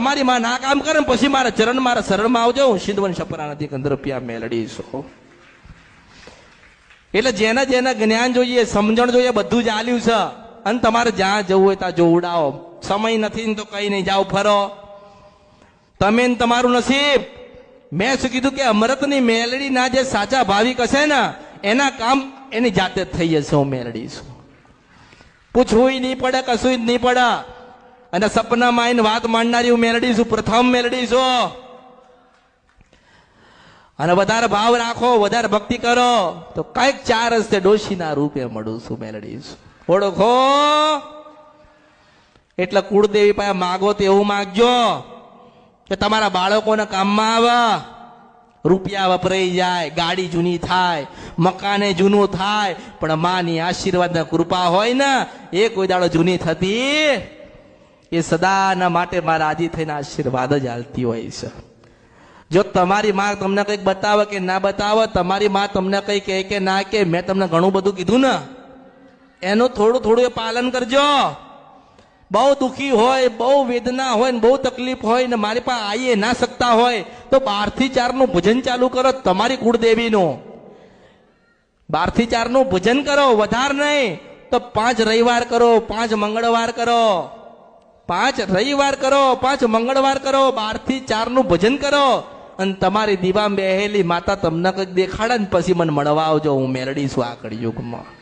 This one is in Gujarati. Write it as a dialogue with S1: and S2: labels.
S1: તમારી માં ના કામ કરે પછી મારા ચરણ મારા શરણમાં આવજો. હું સિંધવન છપરા નથી અંદર રૂપિયા મેળડી એટલે જેને જેને જ્ઞાન જોઈએ, સમજણ જોઈએ, બધું જ આલ્યું છે. અને તમારે જ્યાં જવું હોય ત્યાં જોવડાવો સમય નથી તો કઈ નહીં. જાઓ, ફરો. તમે તમારું નસીબ. મેં શું કીધું કે અમૃતની મેલડીના જે સાચા ભાવિક હશે ને, એના કામ એની જાતે જ થઈ જશે. હું મેલડી છું પૂછવું નહીં પડે, કશું જ નહીં પડે. અને સપનામાં આવીને વાત માંડનારી હું મેલડી પ્રથમ મેલડી અને વધારે ભાવ રાખો, વધારે ભક્તિ કરો. તો કંઈક ચાર રસ્તે ડોશીના રૂપે મળું છું મેલડી ઓળખો? એટલે કુળદેવી પાસે માગો તો એવું માગજો કે તમારા બાળકોને કામમાં આવે. રૂપિયા વપરાઈ જાય, ગાડી જૂની થાય, મકાને જૂનું થાય, પણ માની આશીર્વાદ કૃપા હોય ને, એ કોઈ દાડો જૂની થતી એ સદાના માટે મારા આજી થઈને આશીર્વાદ જ હાલતી હોય છે. જો તમારી માં તમને કંઈક બતાવે કે ના બતાવે, તમારી માં તમને કંઈ કહે કે ના કે મેં તમને ઘણું બધું કીધું ને, એનું થોડું થોડું એ પાલન કરજો. બહુ દુખી હોય, બહુ વેદના હોય ને બહુ તકલીફ હોય ને મારી પાસે આવીએ ના શકતા હોય, તો બારથી ચારનું ભજન ચાલુ કરો તમારી કુળદેવીનું. બારથી ચારનું ભજન કરો, વધાર નહીં, તો પાંચ રવિવાર કરો, પાંચ મંગળવાર કરો. પાંચ રવિવાર કરો, પાંચ મંગળવાર કરો, બારથી ચારનું ભજન કરો અને તમારી દીવામાં બેહેલી માતા તમને કંઈક દેખાડે ને પછી મને મળવા આવજો, હું મેરડી છું આ કળિયુગમાં